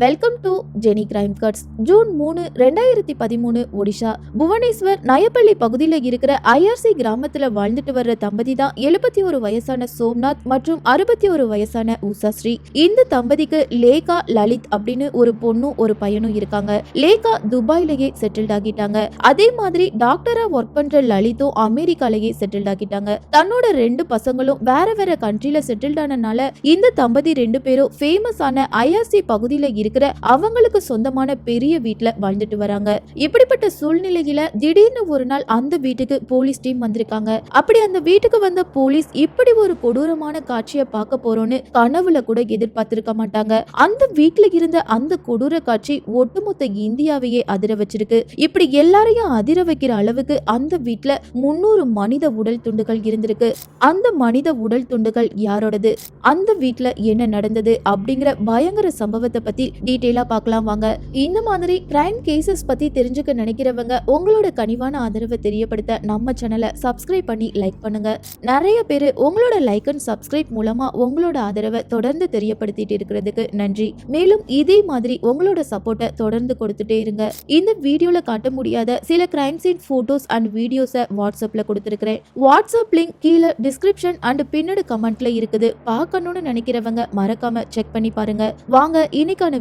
Welcome to Jeni crime cuts June மூணு ரெண்டாயிரத்தி பதிமூணு ஒடிஷா. புவனேஸ்வர் நயப்பள்ளி பகுதியில் இருக்கிற ஐஆர்சி கிராமத்தில் வாழ்ந்துட்டு வர்ற தம்பதி தான் எழுபத்தி ஒரு வயசான சோம்நாத் மற்றும் அறுபத்தி ஒரு வயசான உஷாஸ்ரீ இந்த தம்பதிக்கு லேகா லலித் அப்படின்னு ஒரு பொண்ணும் ஒரு பையனும் இருக்காங்க. லேகா துபாயிலேயே செட்டில்ட் ஆகிட்டாங்க. அதே மாதிரி டாக்டரா ஒர்க் பண்ற லலித்தும் அமெரிக்காலேயே செட்டில்ட் ஆகிட்டாங்க. தன்னோட ரெண்டு பசங்களும் வேற வேற கண்ட்ரில செட்டில்ட் ஆனனால இந்த தம்பதி ரெண்டு பேரும் ஃபேமஸான ஐஆர்சி பகுதியில் இருக்கிற அவங்களுக்கு சொந்தமான பெரிய வீட்டுல வாழ்ந்துட்டு வராங்க. இப்படிப்பட்ட சூழ்நிலையில திடீர்னு ஒரு நாள் அந்த வீட்டுக்கு போலீஸ் டீம் வந்திருக்காங்க. அப்படி அந்த வீட்டுக்கு வந்த போலீஸ் இப்படி ஒரு கொடூரமான காட்சியை பார்க்க போறோம்னு கனவுல கூட எதிர்பார்த்திருக்க மாட்டாங்க. அந்த வீட்டுல இருந்த அந்த கொடூர காட்சி ஒட்டுமொத்த இந்தியாவையே அதிர வச்சிருக்கு. இப்படி எல்லாரையும் அதிர வைக்கிற அளவுக்கு அந்த வீட்டுல முன்னூறு மனித உடல் துண்டுகள் இருந்திருக்கு. அந்த மனித உடல் துண்டுகள் யாரோடது? அந்த வீட்டுல என்ன நடந்தது? அப்படிங்கிற பயங்கர சம்பவத்தை பத்தி டீட்டெயிலாக பார்க்கலாம் வாங்க. இந்த மாதிரி கிரைம் கேசஸ் பற்றி தெரிஞ்சுக்க நினைக்கிறவங்க உங்களோட கனிவான ஆதரவை தெரியப்படுத்த நம்ம சேனலை சப்ஸ்கிரைப் பண்ணி லைக் பண்ணுங்க. நிறைய பேர் உங்களோட லைக் அண்ட் சப்ஸ்கிரைப் மூலமா உங்களோட ஆதரவை தொடர்ந்து தெரியப்படுத்திட்டு இருக்கிறதுக்கு நன்றி. மேலும் இதே மாதிரி உங்களோட சப்போர்ட்டை தொடர்ந்து கொடுத்துட்டே இருங்க. இந்த வீடியோல காட்ட முடியாத சில கிரைம் சீன் போட்டோஸ் அண்ட் வீடியோஸை வாட்ஸ்அப்ல கொடுத்துருக்கிறேன். வாட்ஸ்அப் லிங்க் கீழே டிஸ்கிரிப்ஷன் அண்ட் பின்னடு கமெண்ட்ல இருக்குது. பார்க்கணும்னு நினைக்கிறவங்க மறக்காம செக் பண்ணி பாருங்க. வாங்க இன்னைக்கான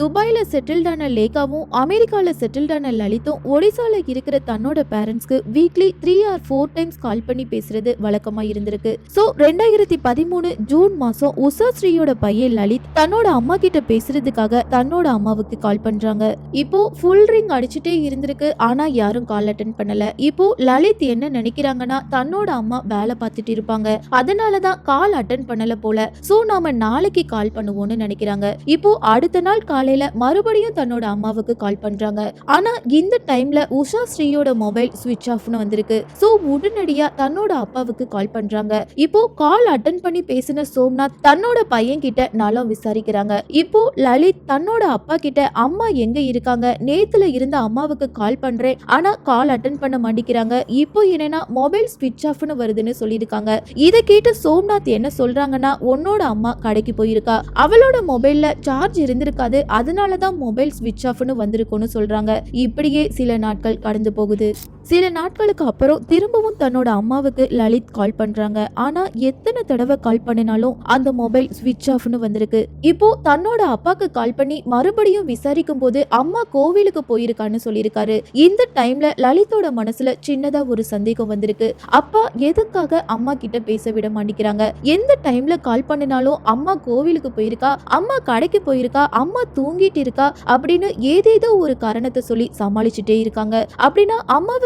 துபாயில செட்டில்டான லேகாவும் அமெரிக்கால செட்டில்டான லலித்தும் ஒடிசால இருக்கிற தன்னோட பேரண்ட்ஸ்க்கு weekly three or four times call பண்ணி பேசுறது வழக்கமா இருந்திருக்கு. சோ ரெண்டாயிரத்தி பதிமூணு ஜூன் மாசம் உஷாஸ்ரீயோட பையன் லலித் தன்னோட அம்மா கிட்ட பேசுறதுக்காக தன்னோட அம்மாவுக்கு கால் பண்றாங்க. இப்போ ஃபுல் ரிங் அடிச்சுட்டே இருந்திருக்கு ஆனா யாரும் கால் அட்டன் பண்ணல. இப்போ லலித் என்ன நினைக்கிறாங்கன்னா தன்னோட அம்மா வேலை பார்த்துட்டு இருப்பாங்க. அதனாலதான் கால் அட்டன் பண்ணல போல. சோ நாம நாளைக்கு கால் பண்ணுவோம்னு நினைக்கிறாங்க. இப்போ அடுத்த நாள் காலையில மறுபடியும் தன்னோட அம்மாவுக்கு கால் பண்றாங்க. ஆனா இந்த டைம்ல உஷா ஸ்ரீயோட மொபைல் சுவிட்ச் ஆஃப்னு வந்திருக்கு. சோ உடனடியா தன்னோட அப்பாவுக்கு கால் பண்றாங்க. இப்போ கால் அட்டன் பண்ணி பேசின சோம்நாத் தன்னோட பையன் கிட்ட நலம் விசாரிக்கிறாங்க. இப்போ லலித் தன்னோட அப்பா கிட்ட அம்மா எங்க இருக்காங்க? நேத்துல இருந்த அம்மாவுக்கு கால் பண்றேன். ஆனா கால் அட்டன் பண்ண மாட்டேங்கிறாங்க இப்போ என்னன்னா மொபைல் ஸ்விட்ச் ஆஃப்னு வருதுன்னு சொல்லியிருக்காங்க. இதை கேட்டு சோம்நாத் என்ன சொல்றாங்கன்னா உன்னோட அம்மா கடைக்கு போயிருக்கா. அவளோட மொபைல்ல சார்ஜ் இருந்திருக்காது. அதனால தான் மொபைல் ஸ்விட்ச் ஆஃப்னு வந்திருக்கும்னு சொல்கிறாங்க இப்படியே சில நாட்கள் கடந்து போகுது. சில நாட்களுக்கு அப்புறம் திரும்பவும் தன்னோட அம்மாவுக்கு லலித் கால் பண்றாங்க. ஆனா எத்தனை தடவை கால் பண்ணினாலும் அந்த மொபைல் ஸ்விட்ச் ஆஃப்னு வந்திருக்கு. இப்போ தன்னோட அப்பாக்கு கால் பண்ணி மறுபடியும் விசாரிக்கும் போது அம்மா கோவிலுக்கு போயிருக்கான்னு சொல்லியிருக்காரு. இந்த டைம்ல லலித்தோட மனசுல சின்னதா ஒரு சந்தேகம் வந்திருக்கு. அப்பா எதுக்காக அம்மா கிட்ட பேச விட மாட்டேங்கிறாங்க? எந்த டைம்ல கால் பண்ணினாலும் அம்மா கோவிலுக்கு போயிருக்கா? அம்மா கடைக்கு போயிருக்கா? அம்மா தூங்கிட்டு இருக்கா? அப்படின்னு ஏதேதோ ஒரு காரணத்தை சொல்லி சமாளிச்சுட்டே இருக்காங்க. அப்படின்னா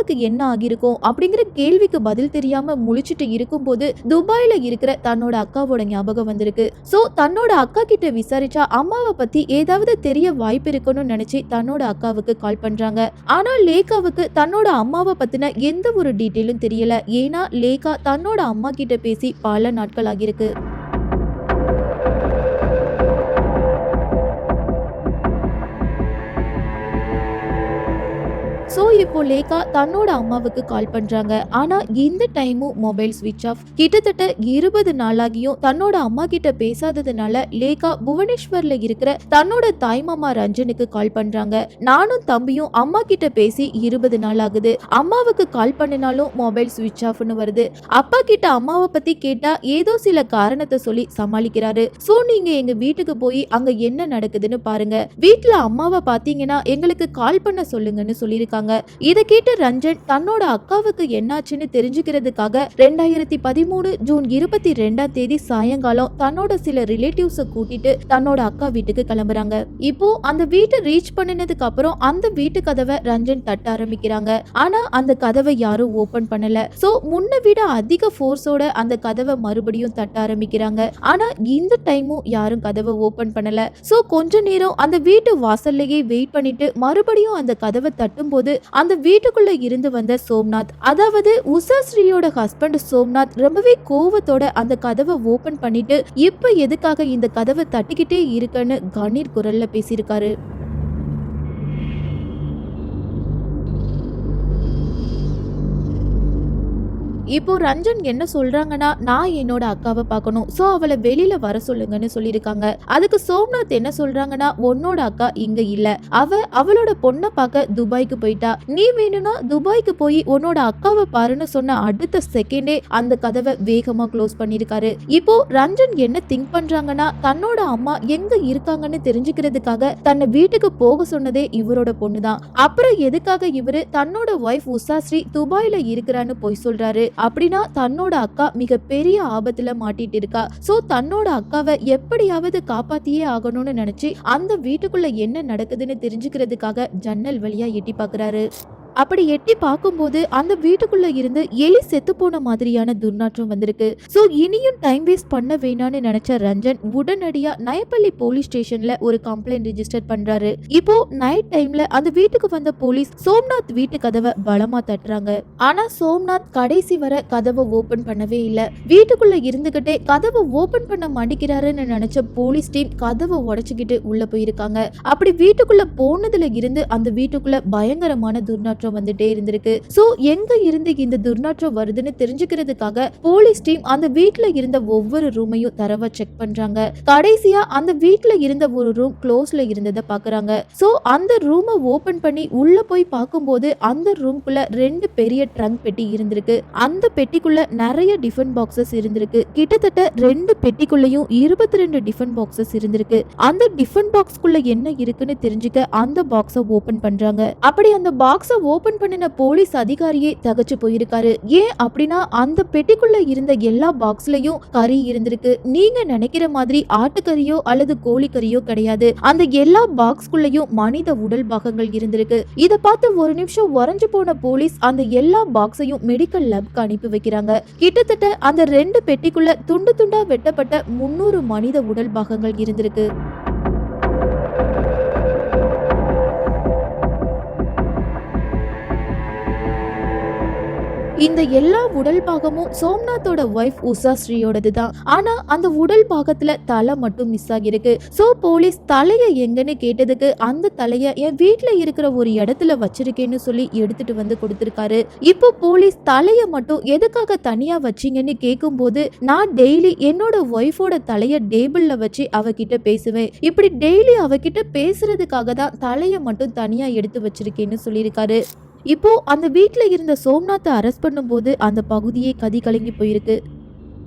யாருக்கு என்ன ஆகியிருக்கும் அப்படிங்கிற கேள்விக்கு பதில் தெரியாம முழிச்சிட்டு இருக்கும்போது துபாயில இருக்கிற தன்னோட அக்காவோட ஞாபகம் வந்திருக்கு. சோ தன்னோட அக்கா கிட்ட விசாரிச்சா அம்மாவை பத்தி ஏதாவது தெரிய வாய்ப்பு இருக்கணும்னு நினைச்சு தன்னோட அக்காவுக்கு கால் பண்றாங்க. ஆனா லேகாவுக்கு தன்னோட அம்மாவை பத்தின எந்த ஒரு டீட்டெயிலும் தெரியல. ஏன்னா லேகா தன்னோட அம்மா கிட்ட பேசி பல நாட்கள் ஆகியிருக்கு. ஸோ இப்போ லேகா தன்னோட அம்மாவுக்கு கால் பண்றாங்க. ஆனா இந்த டைமும் மொபைல் ஸ்விட்ச் ஆஃப் கிட்டத்தட்ட இருபது நாளாகியும் தன்னோட அம்மா கிட்ட பேசாததுனால லேகா புவனேஸ்வர்ல இருக்கிற தன்னோட தாய்மாமா ரஞ்சனுக்கு கால் பண்றாங்க. நானும் தம்பியும் அம்மா கிட்ட பேசி இருபது நாள் ஆகுது. அம்மாவுக்கு கால் பண்ணினாலும் மொபைல் ஸ்விட்ச் ஆஃப்னு வருது. அப்பா கிட்ட அம்மாவை பத்தி கேட்டா ஏதோ சில காரணத்தை சொல்லி சமாளிக்கிறாரு. சோ நீங்க எங்க வீட்டுக்கு போய் அங்க என்ன நடக்குதுன்னு பாருங்க. வீட்டுல அம்மாவை பாத்தீங்கன்னா எங்களுக்கு கால் பண்ண சொல்லுங்கன்னு சொல்லியிருக்காங்க. இதை கேட்டு ரஞ்சன் தன்னோட அக்காவுக்கு என்னாச்சுன்னு தெரிஞ்சுக்கிறதுக்காக ரெண்டாயிரத்தி பதிமூணு ஜூன் இருபத்தி ரெண்டாம் தேதி சாயங்காலம் தன்னோட சில ரிலேட்டிவ்ஸை கூட்டிட்டு தன்னோட அக்கா வீட்டுக்கு கிளம்புறாங்க. இப்போ அந்த வீட்டை ரீச் பண்ணினதுக்கு அப்புறம் அந்த வீட்டு கதவை ரஞ்சன் தட்ட ஆரம்பிக்கிறாங்க. ஆனா அந்த கதவை யாரும் ஓபன் பண்ணல. சோ முன்ன விட அதிக ஃபோர்ஸோட அந்த கதவை மறுபடியும் தட்ட ஆரம்பிக்கிறாங்க. ஆனா இந்த டைமும் யாரும் கதவை ஓபன் பண்ணல. சோ கொஞ்ச நேரம் அந்த வீட்டு வாசல்லையே வெயிட் பண்ணிட்டு மறுபடியும் அந்த கதவை தட்டும்போது அந்த வீட்டுக்குள்ள இருந்து வந்த சோம்நாத் அதாவது உஷாஸ்ரீயோட ஹஸ்பண்ட் சோம்நாத் ரொம்பவே கோவத்தோட அந்த கதவை ஓபன் பண்ணிட்டு இப்ப எதுக்காக இந்த கதவை தட்டிக்கிட்டே இருக்குன்னு கணீர் குரல்ல பேசியிருக்காரு. இப்போ ரஞ்சன் என்ன சொல்றாங்கன்னா நான் என்னோட அக்காவை பார்க்கணும். சோ அவளை வெளியில வர சொல்லுங்கன்னு சொல்லியிருக்காங்க. அதுக்கு சோம்நாத் என்ன சொல்றாங்கன்னா உன்னோட அக்கா இங்க இல்ல. அவ அவளோட பொண்ணை பார்க்க துபாய்க்கு போயிட்டா. நீ வேணும்னா துபாய்க்கு போய் உன்னோட அக்காவை பாருன்னு சொன்ன அடுத்த செகண்டே அந்த கதவை வேகமா க்ளோஸ் பண்ணிருக்காரு இப்போ ரஞ்சன் என்ன திங்க் பண்றாங்கன்னா தன்னோட அம்மா எங்க இருக்காங்கன்னு தெரிஞ்சுக்கிறதுக்காக தன்னை வீட்டுக்கு போக சொன்னதே இவரோட பொண்ணுதான். அப்புறம் எதுக்காக இவரு தன்னோட ஒய்ஃப் உஷாஸ்ரீ துபாயில இருக்கிறான்னு போய் சொல்றாரு. அப்படின்னா தன்னோட அக்கா மிக பெரிய ஆபத்துல மாட்டிட்டு இருக்கா சோ தன்னோட அக்காவை எப்படியாவது காப்பாத்தியே ஆகணும்னு நினைச்சு அந்த வீட்டுக்குள்ள என்ன நடக்குதுன்னு தெரிஞ்சுக்கிறதுக்காக ஜன்னல் வழியா எட்டி பாக்குறாரு. அப்படி எட்டி பார்க்கும்போது அந்த வீட்டுக்குள்ள இருந்து எலி செத்து போன மாதிரியான துர்நாற்றம் வந்திருக்கு. சோ இனியும் டைம் வேஸ்ட் பண்ண வேணாம்னு நினைச்ச ரஞ்சன் உடனடியா நயப்பள்ளி போலீஸ் ஸ்டேஷன்ல ஒரு கம்ப்ளைண்ட் ரிஜிஸ்டர் பண்றாரு. இப்போ நைட் டைம்ல அந்த வீட்டுக்கு வந்த போலீஸ் சோம்நாத் வீட்டு கதவை பலமா தட்டுறாங்க. ஆனா சோம்நாத் கடைசி வரை கதவை ஓபன் பண்ணவே இல்ல. வீட்டுக்குள்ள இருந்துகிட்டே கதவை ஓபன் பண்ண மாட்டேங்கிறாருன்னு நினைச்ச போலீஸ் டீம் கதவை உடைச்சுக்கிட்டு உள்ள போயிருக்காங்க. அப்படி வீட்டுக்குள்ள போனதுல இருந்து அந்த வீட்டுக்குள்ள பயங்கரமான துர்நாற்றம் வந்துட்டே இருந்திருக்கு. சோ எங்க இருந்து இந்த துர்நாற்றம் வருதுன்னு தெரிஞ்சுக்கிறதுக்காக போலீஸ் டீம் அந்த வீட்டுல இருந்த ஒவ்வொரு ரூமையும் தரவா செக் பண்றாங்க. கடைசியா அந்த வீட்டுல இருந்த ஒரு ரூம் க்ளோஸ்ல இருந்ததை பாக்குறாங்க. சோ அந்த ரூமை ஓபன் பண்ணி உள்ள போய் பார்க்கும்போது அந்த ரூம்குள்ள ரெண்டு பெரிய ட்ரங்க் பெட்டி இருந்திருக்கு. அந்த பெட்டிக்குள்ள நிறைய டிஃபன் பாக்ஸஸ் இருந்திருக்கு. கிட்டத்தட்ட ரெண்டு பெட்டிக்குள்ளயும் இருபத்தி ரெண்டு டிஃபன் பாக்ஸஸ் இருந்திருக்கு. அந்த டிஃபன் பாக்ஸ்க்குள்ள என்ன இருக்குன்னு தெரிஞ்சுக்க அந்த பாக்ஸை ஓபன் பண்றாங்க. அப்படி அந்த பாக்ஸை ஓபன் பண்ணின போலீஸ் அதிகாரியே தகச்சு போயிருக்காரு. ஏன் அப்படின்னா அந்த பெட்டிக்குள்ள இருந்த எல்லா பாக்ஸ்லயும் கறி இருந்திருக்கு. நீங்க நினைக்கிற மாதிரி ஆட்டுக்கறியோ அல்லது கோழிக்கறியோ கிடையாது. அந்த எல்லா பாக்ஸ்குள்ளயும் மனித உடல் பாகங்கள் இருந்திருக்கு. இத பார்த்து ஒரு நிமிஷம் உறைஞ்சு போன போலீஸ் அந்த எல்லா பாக்ஸையும் மெடிக்கல் லேப்க்கு அனுப்பி வைக்கிறாங்க. கிட்டத்தட்ட அந்த ரெண்டு பெட்டிக்குள்ள துண்டு துண்டா வெட்டப்பட்ட முன்னூறு மனித உடல் பாகங்கள் இருந்திருக்கு. இந்த எல்லா உடல் பாகமும் சோம்நாத்தோட ஒய்ஃப் உஷா ஸ்ரீயோடது தான் ஆனா அந்த உடல் பாகத்துல தலை மட்டும் மிஸ் ஆகிருக்கு சோ போலீஸ் தலைய எங்கன்னு கேட்டதுக்கு அந்த தலைய என் வீட்ல இருக்கிற ஒரு இடத்துல வச்சிருக்கேன்னு சொல்லி எடுத்துட்டு வந்து கொடுத்திருக்காரு. இப்போ போலீஸ் தலைய மட்டும் எதுக்காக தனியா வச்சீங்கன்னு கேட்கும்போது நான் டெய்லி என்னோட ஒய்ஃபோட தலைய டேபிள்ல வச்சு அவகிட்ட பேசுவேன். இப்படி டெய்லி அவகிட்ட பேசுறதுக்காக தான் தலைய மட்டும் தனியா எடுத்து வச்சிருக்கேன்னு சொல்லியிருக்காரு. இப்போ அந்த வீட்ல இருந்த சோம்நாத்தை அரெஸ்ட் பண்ணும்போது அந்த பகுதியே கதி கலங்கி போயிருக்கு.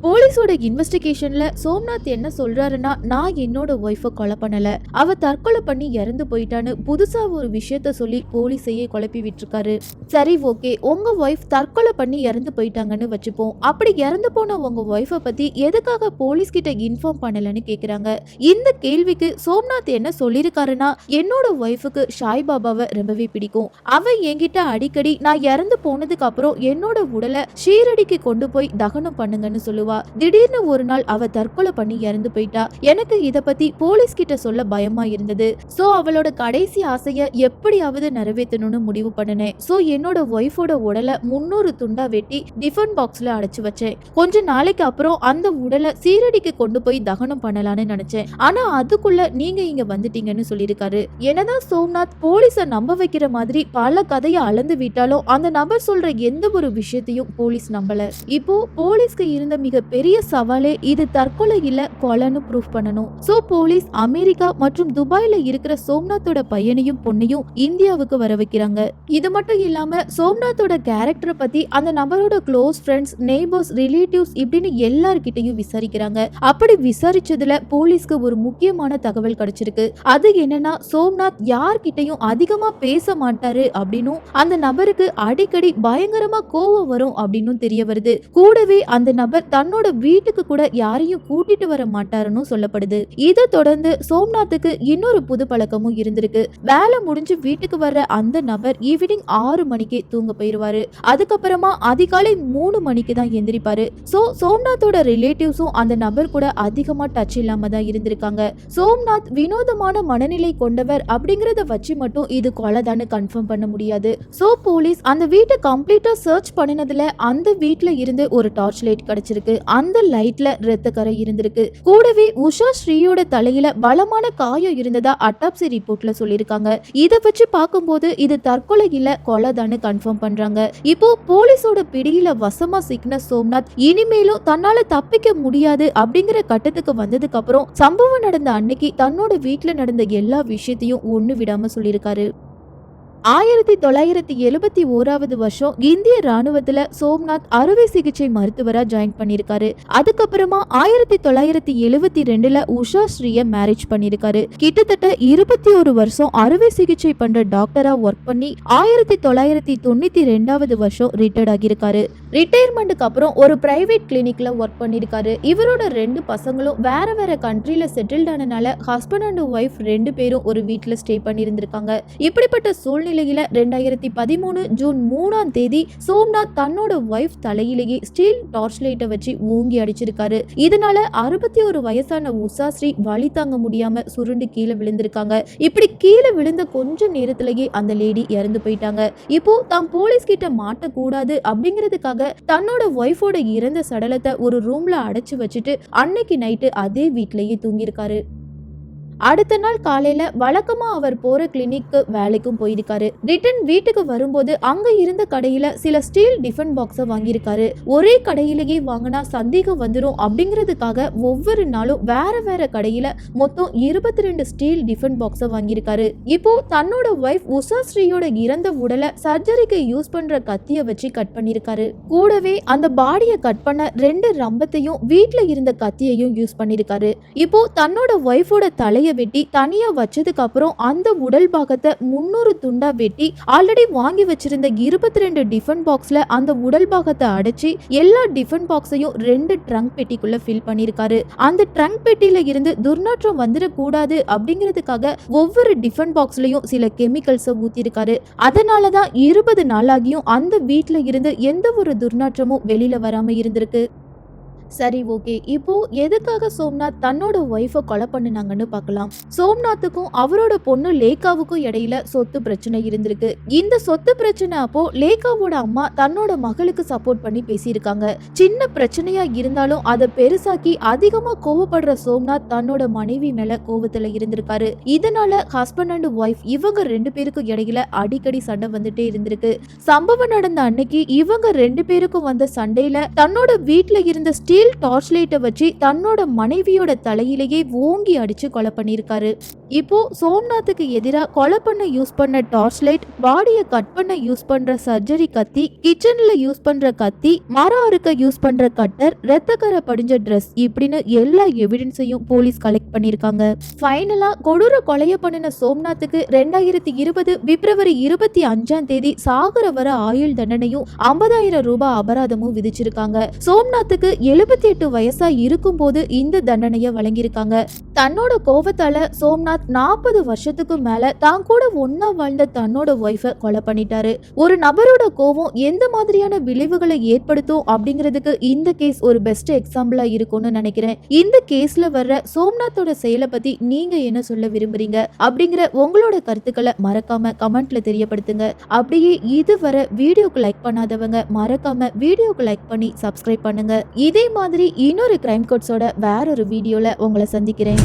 போலீஸோட இன்வெஸ்டிகேஷன்ல சோம்நாத் என்ன சொல்றாருன்னா நான் என்னோட ஒய்ஃபை கொலை பண்ணல. அவ தற்கொலை பண்ணி இறந்து போயிட்டான்னு புதுசா ஒரு விஷயத்த சொல்லி போலீஸையே குழப்பி விட்டுருக்காரு. சரி ஓகே உங்க ஒய்ஃப் தற்கொலை பண்ணி இறந்து போயிட்டாங்கன்னு வச்சுப்போம். அப்படி இறந்து போன உங்க ஒய்ஃபை பத்தி எதுக்காக போலீஸ் கிட்ட இன்ஃபார்ம் பண்ணலன்னு கேக்குறாங்க. இந்த கேள்விக்கு சோம்நாத் என்ன சொல்லியிருக்காருன்னா என்னோட ஒய்ஃபுக்கு ஷாய் பாபாவை ரொம்பவே பிடிக்கும். அவ என்கிட்ட அடிக்கடி நான் இறந்து போனதுக்கு அப்புறம் என்னோட உடலை ஷீரடிக்கு கொண்டு போய் தகனம் பண்ணுங்கன்னு சொல்லுவா. திடீர்னு ஒரு நாள் அவ தற்கொலை பண்ணி இறந்து போயிட்டா. எனக்கு இத பத்தி போலீஸ் கிட்ட சொல்ல பயமா இருந்தது. சோ அவளோட கடைசி ஆசைய எப்படியாவது நிறைவேற்றணும்னு முடிவு பண்ணினேன். சோ என்னோட ஒய்ஃபோட உடலை முன்னூறு துண்டா வெட்டி டிஃபன் பாக்ஸ்ல அடைச்சு வச்சேன். கொஞ்ச நாளைக்கு அப்புறம் அந்த உடலை சீரடிக்கு கொண்டு போய் தகனம் பண்ணலாம்னு நினைச்சேன். ஆனா அதுக்குள்ள நீங்க இங்க வந்துட்டீங்கன்னு சொல்லியிருக்காரு. என்னதான் சோம்நாத் போலீஸ நம்ப வைக்கிற மாதிரி பல கதையை அளந்து விட்டாலும் அந்த நபர் சொல்ற எந்த ஒரு விஷயத்தையும் போலீஸ் நம்பல. இப்போ போலீஸ்க்கு இருந்த மிக பெரிய சவாலே இது தற்கொலை இல்ல கொலைன்னு ப்ரூஃப் பண்ணணும். சோ போலீஸ் அமெரிக்கா மற்றும் துபாயில இருக்கிற சோம்நாத்தோட பையனையும் பொண்ணையும் இந்தியாவுக்கு வர வைக்கிறாங்க. இது மட்டும் இல்லாம சோம்நாத்தோட கேரக்டரை பத்தி அந்த நபரோட க்ளோஸ் ஃப்ரெண்ட்ஸ் நெய்பர்ஸ் ரிலேட்டிவ்ஸ் இப்படின்னு எல்லார்கிட்டையும் விசாரிக்கிறாங்க. அப்படி விசாரிச்சதுல போலீஸ்க்கு ஒரு முக்கியமான தகவல் கிடைச்சிருக்கு. அது என்னன்னா சோம்நாத் யார்கிட்டையும் அதிகமா பேச மாட்டாரு அப்படின்னும் அந்த நபருக்கு அடிக்கடி பயங்கரமா கோவம் வரும் அப்படின்னும் தெரிய வருது. கூடவே அந்த நபர் தன்னோட வீட்டுக்கு கூட யாரையும் கூட்டிட்டு வர மாட்டாருன்னு சொல்லப்படுது. இதை தொடர்ந்து சோம்நாத்துக்கு இன்னொரு புது பழக்கமும் இருந்திருக்கு. வேலை முடிஞ்சு வீட்டுக்கு வர்ற அந்த நபர் ஈவினிங் ஆறு மணிக்கு தூங்க போயிருவாரு. அதுக்கப்புறமா அதிகாலை மூணு மணிக்கு தான் எந்திரிப்பாரு. சோ சோம்நாத்தோட ரிலேட்டிவ்ஸும் அந்த நபர் கூட அதிகமா டச் இல்லாம தான் இருந்திருக்காங்க. சோம்நாத் வினோதமான மனநிலை கொண்டவர் அப்படிங்கறத வச்சு மட்டும் இது கொலைதான்னு கன்ஃபார்ம் பண்ண முடியாது. சோ போலீஸ் அந்த வீட்டை கம்ப்ளீட்டா சர்ச் பண்ணினதுல அந்த வீட்டுல இருந்து ஒரு டார்ச் லைட் கிடைச்சிருக்கு. அந்த லைட்ல ரத்தக்கரை இருந்திருக்கு. கூடவே உஷா ஸ்ரீயோட தலையில பலமான காயம் இருந்ததா அட்டாப்சி ரிப்போர்ட்ல சொல்லியிருக்காங்க. இதை வச்சு பார்க்கும்போது இது தற்கொலை இல்ல கொலைதான்னு கன்ஃபார்ம் பண்றாங்க. இப்போ போலீஸோட பிடியில வசமா சிக்ன சோம்நாத் இனிமேலும் தன்னால தப்பிக்க முடியாது அப்படிங்கிற கட்டத்துக்கு வந்ததுக்கு அப்புறம் சம்பவம் நடந்த அன்னைக்கு தன்னோட வீட்டுல நடந்த எல்லா விஷயத்தையும் ஒண்ணு விடாம சொல்லியிருக்காரு. ஆயிரத்தி தொள்ளாயிரத்தி எழுபத்தி ஓராவது வருஷம் இந்திய ராணுவத்துல சோம்நாத் அறுவை சிகிச்சை மருத்துவரா ஜாயின் பண்ணிருக்காரு அதுக்கப்புறமா ஆயிரத்தி தொள்ளாயிரத்தி எழுபத்தி ரெண்டுல உஷா ஸ்ரீய மேரேஜ் பண்ணிருக்காரு கிட்டத்தட்ட இருபத்தி ஒரு வருஷம் அறுவை சிகிச்சை பண்ற டாக்டரா ஒர்க் பண்ணி ஆயிரத்தி தொள்ளாயிரத்தி தொண்ணூத்தி ரெண்டாவது வருஷம் ரிட்டையர்ட் ஆகியிருக்காரு. ரிட்டையர்மெண்ட்டுக்கு அப்புறம் ஒரு பிரைவேட் கிளினிக்ல ஒர்க் பண்ணிருக்காரு இவரோட ரெண்டு பசங்களும் வேற வேற கண்ட்ரில செட்டில்ட் ஆனனால ஹஸ்பண்ட் அண்ட் ஒய்ஃப் ரெண்டு பேரும் ஒரு வீட்டுல ஸ்டே பண்ணியிருந்திருக்காங்க. இப்படிப்பட்ட சூழ்நிலை சூழ்நிலையில் ரெண்டாயிரத்தி பதிமூணு ஜூன் மூணாம் தேதி சோம்நாத் தன்னோட ஒய்ஃப் தலையிலேயே ஸ்டீல் டார்ச் லைட்டை வச்சு ஓங்கி அடிச்சிருக்காரு. இதனால அறுபத்தி ஒரு வயசான உஷாஸ்ரீ வழி தாங்க முடியாம சுருண்டு கீழே விழுந்திருக்காங்க. இப்படி கீழே விழுந்த கொஞ்ச நேரத்திலேயே அந்த லேடி இறந்து போயிட்டாங்க. இப்போ தான் போலீஸ் கிட்ட மாட்டக்கூடாது அப்படிங்கிறதுக்காக தன்னோட ஒய்ஃபோட இறந்த சடலத்தை ஒரு ரூம்ல அடைச்சு வச்சுட்டு அன்னைக்கு நைட்டு அதே வீட்லயே தூங்கியிருக்காரு. அடுத்த நாள் காலையில வழக்கமா அவர் போற கிளினிக்கு வேலைக்கும் போயிருக்காரு. ரிட்டன் வீட்டுக்கு வரும்போது அங்க இருந்த கடையில சில ஸ்டீல் டிஃபன் பாக்ஸ வாங்கியிருக்காரு. ஒரே கடையிலேயே வாங்கினா சந்தேகம் வந்துடும் அப்படிங்கிறதுக்காக ஒவ்வொரு நாளும் வேற வேற கடையில மொத்தம் இருபத்தி ரெண்டு ஸ்டீல் டிஃபன் பாக்ஸ வாங்கியிருக்காரு. இப்போ தன்னோட ஒய்ஃப் உஷாஸ்ரீயோட இறந்த உடலை சர்ஜரிக்கு யூஸ் பண்ற கத்திய வச்சு கட் பண்ணிருக்காரு கூடவே அந்த பாடியை கட் பண்ண ரெண்டு ரம்பத்தையும் வீட்டுல இருந்த கத்தியையும் யூஸ் பண்ணிருக்காரு இப்போ தன்னோட ஒய்ஃபோட தலையை வெட்டி தனியா வச்சதுக்கு அப்புறம் அந்த உடல் பாகத்தை முன்னூறு துண்டா வெட்டி ஆல்ரெடி வாங்கி வச்சிருந்த இருபத்தி ரெண்டு டிஃபன் பாக்ஸ்ல அந்த உடல் பாகத்தை அடைச்சி எல்லா டிஃபன் பாக்ஸையும் ரெண்டு ட்ரங்க் பெட்டிக்குள்ள ஃபில் பண்ணிருக்காரு. அந்த ட்ரங்க் பெட்டியில இருந்து துர்நாற்றம் வந்துடக்கூடாது அப்படிங்கிறதுக்காக ஒவ்வொரு டிஃபன் பாக்ஸ்லயும் சில கெமிக்கல்ஸை ஊத்திருக்காரு. அதனாலதான் இருபது நாளாகியும் அந்த வீட்டுல இருந்து எந்த ஒரு துர்நாற்றமும் வெளியில வராம இருந்திருக்கு. சரி ஓகே. இப்போ எதுக்காக சோம்நாத் தன்னோட ஒய்ஃபை கொலை பண்ணுனாங்கன்னு பார்க்கலாம். சோம்நாத்துக்கும் அவரோட பொண்ணு லேகாவுக்கும் இடையில சொத்து பிரச்சனை இருந்திருக்கு. இந்த சொத்து பிரச்சனை அப்போ லேகாவோட அம்மா தன்னோட மகளுக்கு சப்போர்ட் பண்ணி பேசியிருக்காங்க. சின்ன பிரச்சனையா இருந்தாலும் அதை பெருசாக்கி அதிகமா கோவப்படுற சோம்நாத் தன்னோட மனைவி மேல கோவத்துல இருந்திருக்காரு. இதனால ஹஸ்பண்ட் அண்ட் ஒய்ஃப் இவங்க ரெண்டு பேருக்கும் இடையில அடிக்கடி சண்டை வந்துட்டே இருந்திருக்கு. சம்பவம் நடந்த அன்னைக்கு இவங்க ரெண்டு பேருக்கும் வந்த சண்டையில தன்னோட வீட்டுல இருந்த ஸ்டீல் டார்ச் லைட்டை வச்சு தன்னோட மனைவியோட தலையிலேயே ஓங்கி அடிச்சு கொலை பண்ணியிருக்காரு. இப்போ சோம்நாத்துக்கு எதிராக கொலை பண்ண யூஸ் பண்ண டார்ச் லைட் பாடியை கட் பண்ண யூஸ் பண்ற சர்ஜரி கத்தி கிச்சன்ல யூஸ் பண்ற கத்தி மரம் அறுக்க யூஸ் பண்ற கட்டர் ரத்தக்கரை படிஞ்ச ட்ரெஸ் இப்படின்னு எல்லா எவிடன்ஸையும் போலீஸ் கலெக்ட் பண்ணிருக்காங்க ஃபைனலா கொடூர கொலைய பண்ணின சோம்நாத்துக்கு ரெண்டாயிரத்தி இருபது பிப்ரவரி இருபத்தி அஞ்சாம் தேதி சாகர வர ஆயுள் தண்டனையும் ஐம்பதாயிரம் ரூபாய் அபராதமும் விதிச்சிருக்காங்க. சோம்நாத்துக்கு இருபத்தி எட்டு வயசா இருக்கும்போது இந்த தண்டனையை வழங்கியிருக்காங்க. தன்னோட கோபத்தால சோம்நாத் நாற்பது வருஷத்துக்கு மேல தான் கூட ஒன்னா வாழ்ந்த தன்னோட ஒய்ஃபை கொலை பண்ணிட்டாரு. ஒரு நபரோட கோவம் எந்த மாதிரியான விளைவுகளை ஏற்படுத்தும் அப்படிங்கிறதுக்கு இந்த கேஸ் ஒரு பெஸ்ட் எக்ஸாம்பிளா இருக்கும்னு நினைக்கிறேன். இந்த கேஸ்ல வர்ற சோம்நாத்தோட செயலை பத்தி நீங்க என்ன சொல்ல விரும்புறீங்க? அப்படிங்கிற உங்களோட கருத்துக்களை மறக்காம கமெண்ட்ல தெரியப்படுத்துங்க. அப்படியே இதுவரை வீடியோக்கு லைக் பண்ணாதவங்க மறக்காம வீடியோக்கு லைக் பண்ணி சப்ஸ்கிரைப் பண்ணுங்க. இதே மாதிரி இன்னொரு கிரைம் கோட்ஸோட வேற ஒரு வீடியோல உங்களை சந்திக்கிறேன்.